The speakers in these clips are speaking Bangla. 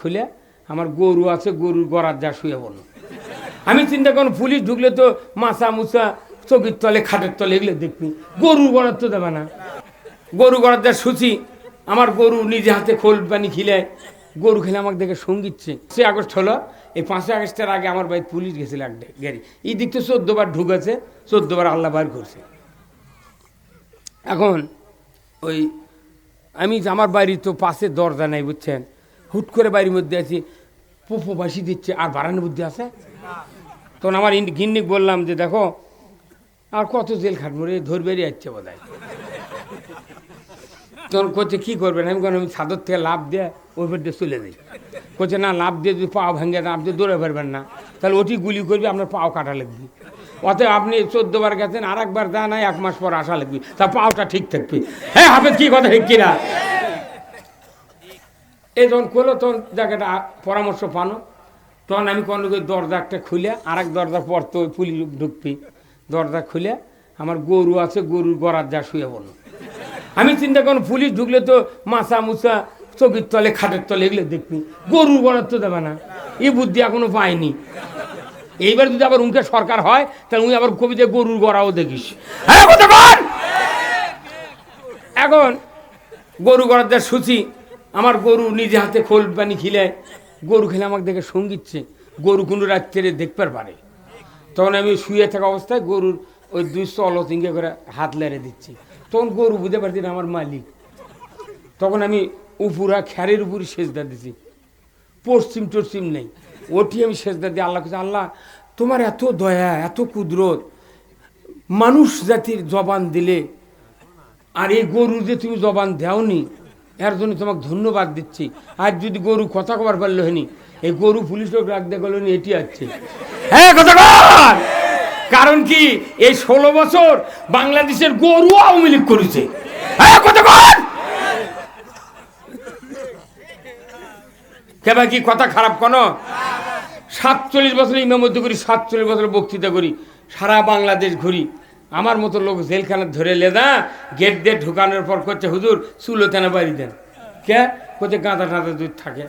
খুলে আমার গরু আছে, গরুর গড়ার যা শুয়ে বলো আমি চিন্তা করুন পুলিশ ঢুকলে তো মাছা মুছা, চকির তলে, খাটের তলে এগুলো দেখবি। গরুর গড়ার তো দেবে না। গরু গড়ার যা শুচি আমার গরু নিজে হাতে খোল পানি খিলে, গরু খেলে আমাকে দেখে সঙ্গীতছে সে। আগস্ট হলো, এই পাঁচই আগস্টের আগে আমার বাড়িতে পুলিশ গেছিল এক গাড়ি। এই দিক তো চোদ্দবার ঢুকেছে চোদ্দবার আল্লাহ বার করছে। এখন ওই, আমি আমার বাড়ির তো পাশে দরজা নাই, বুঝছেন? হুট করে বাড়ির মধ্যে আছি। পোপো বাসি দিচ্ছে, আর বারানোর মধ্যে আছে। তখন আমার গিন্নিক বললাম যে, দেখো, আর কত জেল খাটবো রে ধর বেরিয়ে যাচ্ছে বোধ হয় তখন করছে কী করবেন আমি কোনো আমি ছাদর থেকে লাভ দিয়ে ওই দিয়ে চলে যাই। করছে না লাভ দিয়ে যদি পাও ভেঙে লাভ দিয়ে দৌড়ে পারবেন না। তাহলে ওটি গুলি করবি, আপনার পাও কাটা লাগবে। অতএব আপনি চোদ্দবার গেছেন আর একবার যা নাই, এক মাস পর আসা লাগবে। তা পাওটা ঠিক থাকবে। হ্যাঁ হাফেজ, কি কথা ঠিক কিনা? এই যখন করল তখন জায়গাটা পরামর্শ পানো। তখন আমি কোনো দরজা একটা খুলে আর এক দরজা পর তো ওই পুলিশ ঢুকবি দরজা খুলে আমার গরু আছে, গরুর গড়ার যা শুয়ে বলো আমি চিন্তা করুন পুলিশ ঢুকলে তো মাছা মুছা, চকির তলে, খাটের তলে এগুলো দেখবি। গরুর গড়ার তো দেবে না। এই বুদ্ধি এখনও পাইনি। এইবার যদি আবার উনকে সরকার হয়, তাহলে উনি আবার কবিতে গরুর গড়াও দেখিস। হ্যাঁ! এখন গরু গড়ার যা সুচি আমার গরু নিজে হাতে খোল পানি খিলে, গরু খেলে আমাকে দেখে সঙ্গীতছে গরু কোনো রাত্রে দেখতে পারে। তখন আমি শুয়ে থাকা অবস্থায় গরুর ওই দুই চলো তিনকে করে হাত লেড়ে দিচ্ছি। তখন গরু বুঝতে পারছি না আমার মালিক। তখন আমি উপুরা খ্যারের উপরই সেজদা দিছি। পশ্চিম টশ্চিম নেই। ওটি আমি সেজদা দিয়ে আল্লাহ কাছে আল্লাহ, তোমার এত দয়া, এত কুদরত, মানুষ জাতির জবান দিলে, আর এই গরু যে তুমি জবান দেওনি এর জন্য তোমাকে ধন্যবাদ দিচ্ছি। আর যদি গরু কথা কবার পারল হয়নি, এই গরু পুলিশ লোক রাখতে গেল এটি আছে। হ্যাঁ কথা কর! কারণ কি, এই ষোলো বছর বাংলাদেশের গরু আওয়ামী লীগ করেছে। হ্যাঁ কথা কর! কেবা কি কথা খারাপ কেন? সাতচল্লিশ বছর ইমামতি করি, সাতচল্লিশ বছর বক্তৃতা করি, সারা বাংলাদেশ ঘুরি। আমার মতো লোক জেলখানা ধরে লেদা, গেট দিয়ে ঢুকানোর পর করছে হুজুর, চুলো তেনা বাড়ি দেন। কে? করছে গাঁদা টাঁদা দুধ থাকে।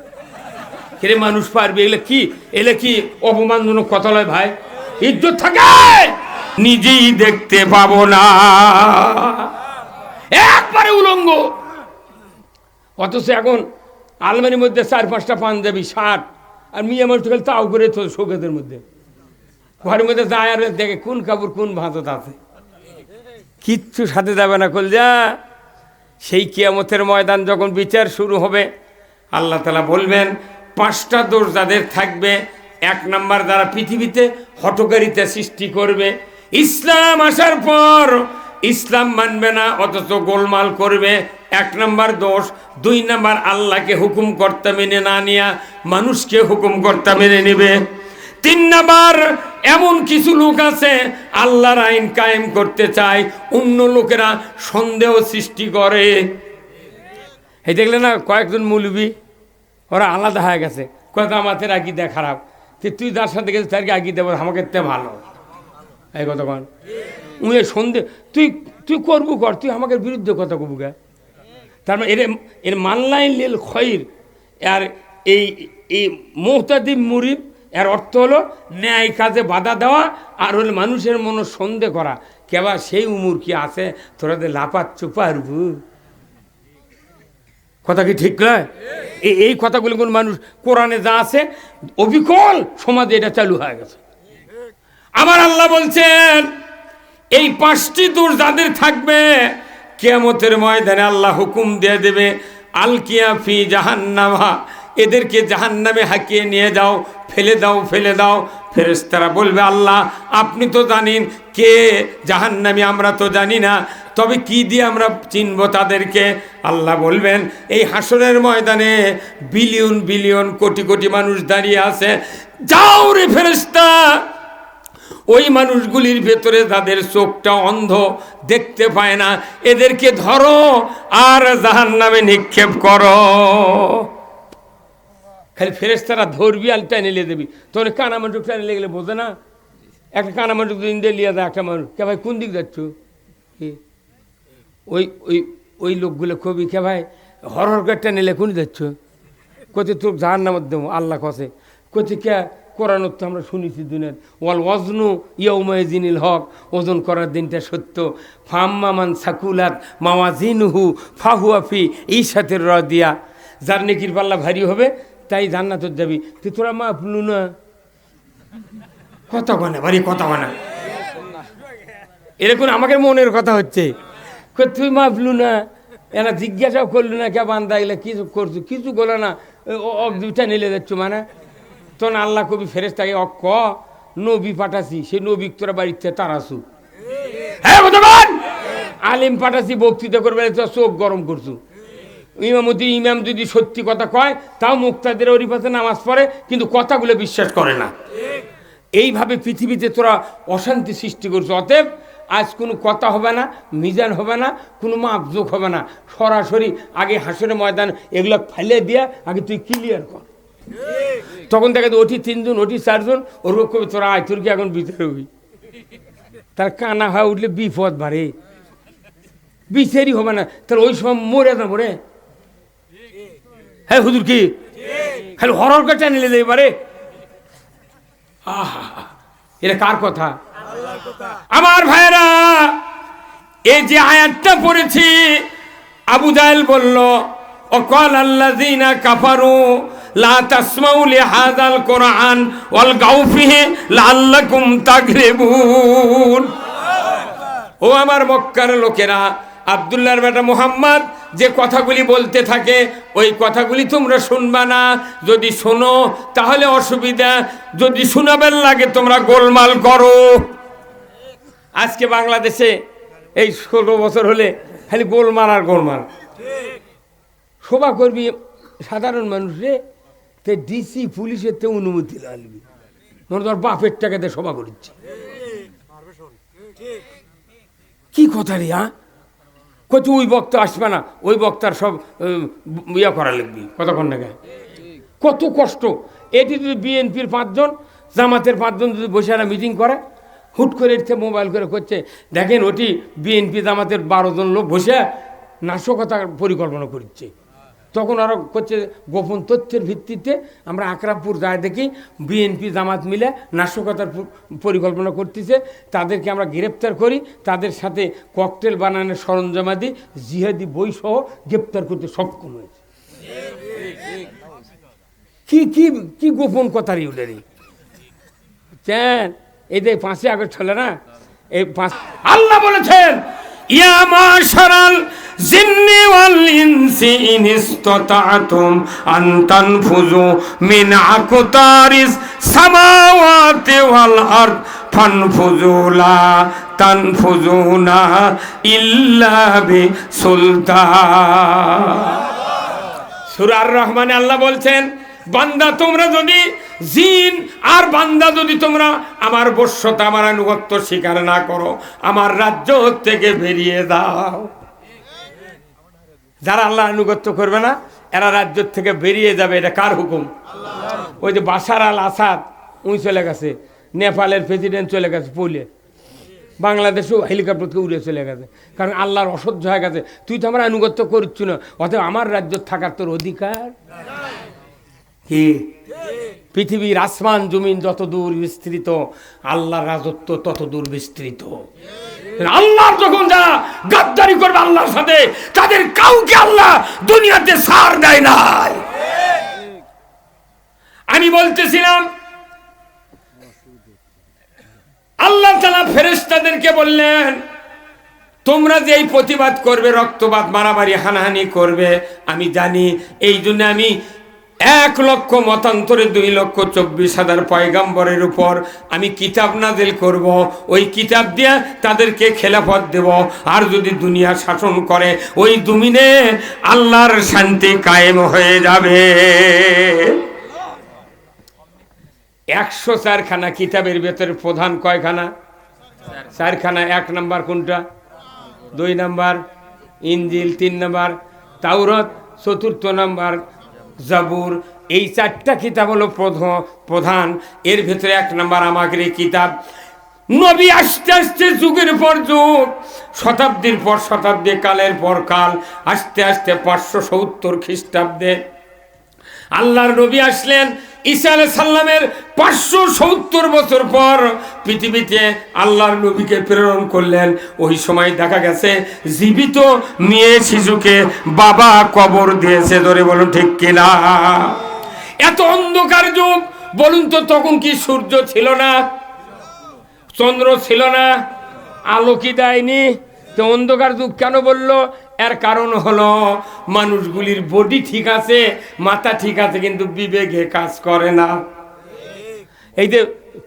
কেরে, মানুষ পারবে? এগুলো কি? এলে কি অপমানজনক কথা লয় ভাই? ইজ্জত থাকে? নিজেই দেখতে পাবো না। একবারে উলঙ্গ। অথচ এখন আলমারির মধ্যে চার পাঁচটা পাঞ্জাবি, শার্ট, আর মিয়া মানুষ তাও করে তো শোকেদের মধ্যে। ঘরের মধ্যে যায় আর দেখে কোন কাপড়, কোন ভাঁজত আছে। কিচ্ছু সাথে যাবে না কলজা সেই কিয়ামতের ময়দান যখন বিচার শুরু হবে, আল্লাহ তালা বলবেন, পাঁচটা দোষ যাদের থাকবে, এক নাম্বার দ্বারা পৃথিবীতে হটকারিতা সৃষ্টি করবে, ইসলাম আসার পর ইসলাম মানবে না, অথচ গোলমাল করবে, এক নাম্বার দোষ, দুই নাম্বার আল্লাহকে হুকুম কর্তা মেনে না নিয়া মানুষকে হুকুম কর্তা মেনে নেবে। তিন নাম্বার, এমন কিছু লোক আছে আল্লাহর আইন কায়েম করতে চায়, অন্য লোকেরা সন্দেহ সৃষ্টি করে। এই দেখলে না কয়েকজন মৌলবি? ওরা আলাদা হয়ে গেছে। কয়েক আমাদের আকিদা খারাপ। তুই যার সাথে গেছিস তার আকিদা বল? আমাকে তে ভালো। এই কথা কন। উনি সন্দেহ তুই তুই করব কর, তুই আমাকে বিরুদ্ধে কথা কবু গা তার মানে এর এর মানলাইন লিল খৈর। আর এই এই মোহতাদিব মুরিব এর অর্থ হলো ন্যায় কাজে বাধা দেওয়া আর হলো মানুষের মনে সন্দেহ করা। কেবা সেই উমুর কি আছে? তোরাদের লাপাচ্ছ পারবু। কথা কি ঠিক নয়? এই এই কথাগুলো কোন মানুষ কোরআনে যা আছে, অবিকল সমাজে এটা চালু হয়ে গেছে। আমার আল্লাহ বলছেন, এই পাঁচটি দূর যাদের থাকবে, কেয়ামতের ময়দানে আল্লাহ হুকুম দিয়ে দেবে আলকিয়া ফি জাহান্নামা এদেরকে জাহান্নামে হাঁকিয়ে নিয়ে যাও, ফেলে দাও ফেলে দাও। ফেরেশতারা বলবে, আল্লাহ, আপনি তো জানেন কে জাহান্নামী, আমরা তো জানি না। তবে কি দিয়ে আমরা চিনব তাদেরকে? আল্লাহ বলবেন, এই হাসনের ময়দানে বিলিয়ন বিলিয়ন, কোটি কোটি মানুষ দাঁড়িয়ে আছে। যাও রে ফেরেশতা! ওই মানুষগুলির ভেতরে তাদের চোখটা অন্ধ, দেখতে পায় না। এদেরকে ধরো আর জাহান নামে নিক্ষেপ করো। খালি ফেরেস্তারা ধরবি আর টেনে নিয়ে দেবি তোর কানা মানুষ টেনে লেগে গেলে বোঝে না? একটা কানা মানুষ দিন দিয়ে লিয়ে দেয় একটা মানুষ কে ভাই, কোন দিক যাচ্ছ? কি? ওই ওই ওই লোকগুলো কবি, কে ভাই? হর হর করে টেনে লে কোন যাচ্ছ? কতি তোর জাহার নামত দেবো, আল্লাহ কসে। কতি কে? কোরআন তো আমরা শুনেছি দুনিয়ার। ওয়াল ওয়াজনু ইয়ৌময়জিনিল হক, ওজন করার দিনটা সত্য। ফাম্মামান সাকুলাত মাওয়াজিনহু ফাহুয়াফি এই সাথে র দিয়া যার নেকির পাল্লা ভারী হবে তাই জান্নাতত যাবি তুই তোরা মা আপলু না। কথা বানা ভারী কথা বানা এরকম আমাকে মনের কথা হচ্ছে। তুই তুই মাপলু না। এরা জিজ্ঞাসাও করলু না, কে বান্দা এগুলো কিছু করছ কিছু করল না। অক দুইটা নিলে যাচ্ছ মানে। তখন আল্লাহ কবি ফেরেস তাকে অক ক, নবী পাঠাছি সে নবী তোরা বাড়িতে তারাসু হ্যাঁ বুঝবান আলিম পাঠাছি বক্তৃতা করবে চোখ গরম করছু। ইমামতি ইমাম যদি সত্যি কথা কয়, তাও মুক্তাদের অরিপাতে নামাজ পড়ে, কিন্তু কথাগুলো বিশ্বাস করে না। এইভাবে পৃথিবীতে তোরা অশান্তি সৃষ্টি করছ, অতএব আজ কোনো কথা হবে না, মিজান হবে না, কোনো মাপজোক হবে না। সরাসরি আগে হাসরের ময়দান এগুলো ফেলে দিয়ে আগে তুই ক্লিয়ার কর। তখন দেখে ওটি তিনজন ওটি চারজন ওর কবি তোরা আয়, তোর কি এখন ভিতরে হবি? তার কানা হয়ে উঠলে বিপদ বাড়ে। বিচারই হবে না। তাহলে ওই সময় মরে না মরে হ্যাঁ হুজুর কি? খালি হরর কাটা নিলে এবারে আহা, এটা কার কথা? আমার ভাইরা এই যে আয়াতটা পড়েছি, আবু জাহেল বলল, অকল আল্লাযীনা কাফারু, লা তাসমাউ লিহাযাল কোরআন, ওয়াল গাউ ফিহি লাআল্লাকুম তাগলিবুন ও আমার মক্কার লোকেরা, আবদুল্লাহর বেটা মোহাম্মদ যে কথাগুলি বলতে থাকে ওই কথাগুলি তোমরা শুনবা না। যদি শোনো তাহলে অসুবিধা। যদি শোনাবেন লাগে তোমরা গোলমাল করো। আজকে বাংলাদেশে এই ষোলো বছর হলে খালি গোলমাল আর গোলমাল। শোভা করবি সাধারণ মানুষে তে ডিসি পুলিশের তে অনুমতি লাগবি। মনে তোর বাপের টাকাতে সভা করছে। কি কথা রে হ্যাঁ কত ওই বক্ত আসবে না, ওই বক্তার সব ইয়া করা লাগবে, কতক্ষণ নাকি কত কষ্ট। এটি যদি বিএনপির পাঁচজন, জামাতের পাঁচজন যদি বসে না মিটিং করে, হুট করে এসছে মোবাইল করে করছে, দেখেন ওটি বিএনপি জামাতের বারো জন লোক বসে নাশকতার পরিকল্পনা করছে। তখন আরও করছে গোপন তথ্যের ভিত্তিতে আমরা আকরামপুর যায় দেখি, বিএনপি জামাত মিলে নাশকতার পরিকল্পনা করতেছে। তাদেরকে আমরা গ্রেপ্তার করি, তাদের সাথে ককটেল বানানোর সরঞ্জামাদি, জিহাদি বই সহ গ্রেপ্তার করতে সক্ষম হয়েছে। কি কি কি গোপন কথারই উঠেনি চেন এই যে পাঁচই আগস্ট হলো না? এই পাঁচ আল্লাহ বলেছেন ইয়া মাশারাল জিন্নি ওয়াল ইনসি ইন ইসতাতাতুম আন তানফুযু মিন আকতারিস সামাওয়াতি ওয়াল আরদ ফানফুযু লা তানফুযুনা ইল্লা বিসুলতান। সুরার রহমানে আল্লাহ বলছেন বান্দা তোমরা যদি জিন আর বান্দা যদি তোমরা আমার বশ্যতা আমার আনুগত্য স্বীকার না করো আমার রাজ্য থেকে বেরিয়ে দাও যারা আল্লাহ আনুগত্য করবে না এরা রাজ্য থেকে বেরিয়ে যাবে এটা কার হুকুম? ওই যে বাসার আল আসাদ উনি চলে গেছে নেপালের প্রেসিডেন্ট চলে গেছে পৌলে। বাংলাদেশেও হেলিকপ্টার থেকে উড়ে চলে গেছে কারণ আল্লাহর অসহ্য হয়ে গেছে। তুই তো আমার আনুগত্য করছ না অতএব আমার রাজ্য থাকার তোর অধিকার? পৃথিবীর আসমান, জমিন যত দূর বিস্তৃত, আল্লাহর রাজত্ব তত দূর বিস্তৃত। আল্লাহর যখন যারা গাদ্দারি করবে আল্লাহর সাথে, তাদের কাউকে আল্লাহ দুনিয়াতে সার দেয় নাই। আমি বলতেছিলাম, আল্লাহ তালা ফেরেস্তাদেরকে বললেন, তোমরা যে এই প্রতিবাদ করবে, রক্তপাত, মারামারি, হানাহানি করবে, আমি জানি, এই জন্য আমি এক লক্ষ মতান্তরে দুই লক্ষ চব্বিশ হাজার পয়গাম্বরের উপর আমি কিতাব নাজিল করব। ওই কিতাব দিয়ে তাদেরকে খেলাফত দেব। আর যদি দুনিয়া শাসন করে, ওই দুমিনে আল্লাহর শান্তি কায়েম হয়ে যাবে। একশো চারখানা কিতাবের ভেতরে প্রধান কয়খানা? চারখানা, এক নাম্বার কোনটা? দুই নাম্বার, ইঞ্জিল, তিন নাম্বার, তাওরত, চতুর্থ নাম্বার জাবুর, এই চারটা কিতাব হলো প্রধ- প্রধান। এর ভেতরে এক নম্বর আমাকে এই কিতাব। নবী আস্তে আস্তে যুগের পর যুগ, শতাব্দীর পর শতাব্দী, কালের পর কাল, আস্তে আস্তে পাঁচশো সত্তর খ্রিস্টাব্দে। আল্লাহর নবী আসলেন ঈসা আলাইহিস সাল্লামের পাঁচশো সত্তর বছর পর পৃথিবীতে আল্লাহর নবীকে প্রেরণ করলেন। ওই সময় দেখা গেছে, জীবিত মেয়ে শিশুকে বাবা কবর দিয়েছে। ধরে বলুন, ঠিক কিনা? এত অন্ধকার যুগ, বলুন তো তখন কি সূর্য ছিল না? চন্দ্র ছিল না? আলো কি দেয়নি? তো অন্ধকার যুগ কেন বলল? এর কারণ হলো মানুষগুলির বডি ঠিক আছে, মাথা ঠিক আছে, কিন্তু বিবেকে কাজ করে না। এই যে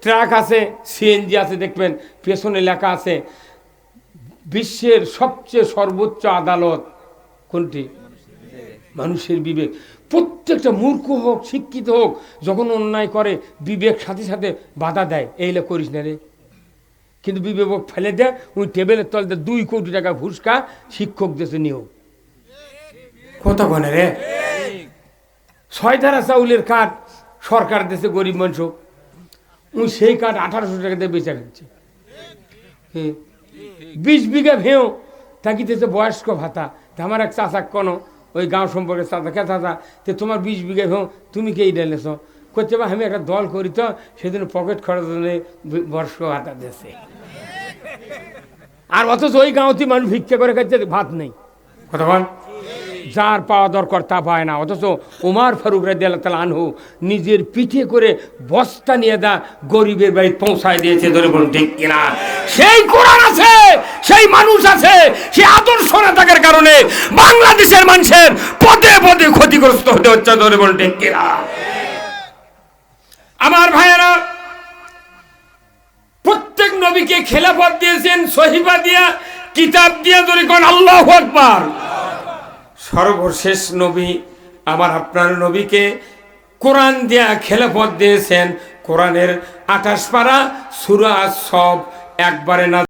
ট্রাক আছে সিএনজি আছে, দেখবেন, পেছনে লেখা আছে, বিশ্বের সবচেয়ে সর্বোচ্চ আদালত কোনটি? মানুষের বিবেক। প্রত্যেকটা মূর্খ হোক, শিক্ষিত হোক, যখন অন্যায় করে, বিবেক সাথে সাথে বাধা দেয়। এইলে করিস না রে। কিন্তু বিবেক ফেলে দেয় উনি টেবিলের তলতে দুই কোটি টাকা ঘুষকা শিক্ষক দেশে নিয়োগ। কত গনে রে? ছয় ধারা চাউলের কাঠ সরকার দেশে গরিব মানুষ উনি সেই কাঠ আঠারোশো টাকা দিয়ে বেচা ফেলছে। বিশ বিঘা ভেও থাকিতেছে বয়স্ক ভাতা। তা আমার এক চাচা কোনো, ওই গাঁও সম্পর্কে চাচা, কে চাচা? তে তোমার বিশ বিঘা ভেও, তুমি কে ডালেছ করতে বা আমি একটা দল করি তো, সেদিন পকেট খরচ হলে বি- বয়স্ক ভাতা দেশে। আর অথচ ওই গাঁওতে মানুষ ভিক্ষা করে খাচ্ছে ভাত নেই। কথা বল। যার পাওয়া দরকার তা পায় না। অথচ উমার ফারুক রাজি আল্লাহ তালা আনহু নিজের পিঠে করে বস্তা নিয়ে দা গরিবের বাড়ি পৌঁছায় দিয়েছে ধরে বলুন ঠিক কিনা সেই কোরআন আছে সেই মানুষ আছে সেই আদর্শ না থাকার কারণে বাংলাদেশের মানুষের পদে পদে ক্ষতিগ্রস্ত হতে হচ্ছে ধরে বলুন ঠিক কিনা আমার ভাইয়েরা প্রত্যেক নবীকে খেলাফত দিয়েছেন সহিবা দিয়া, কিতাব দিয়া ধরে কোন, আল্লাহ আকবার। সর্বশেষ নবী আমার আপনার নবীকে কোরআন দিয়া খেলাফত দিয়েছেন। কোরআনের আঠাশ পারা সুরা সব একবারে না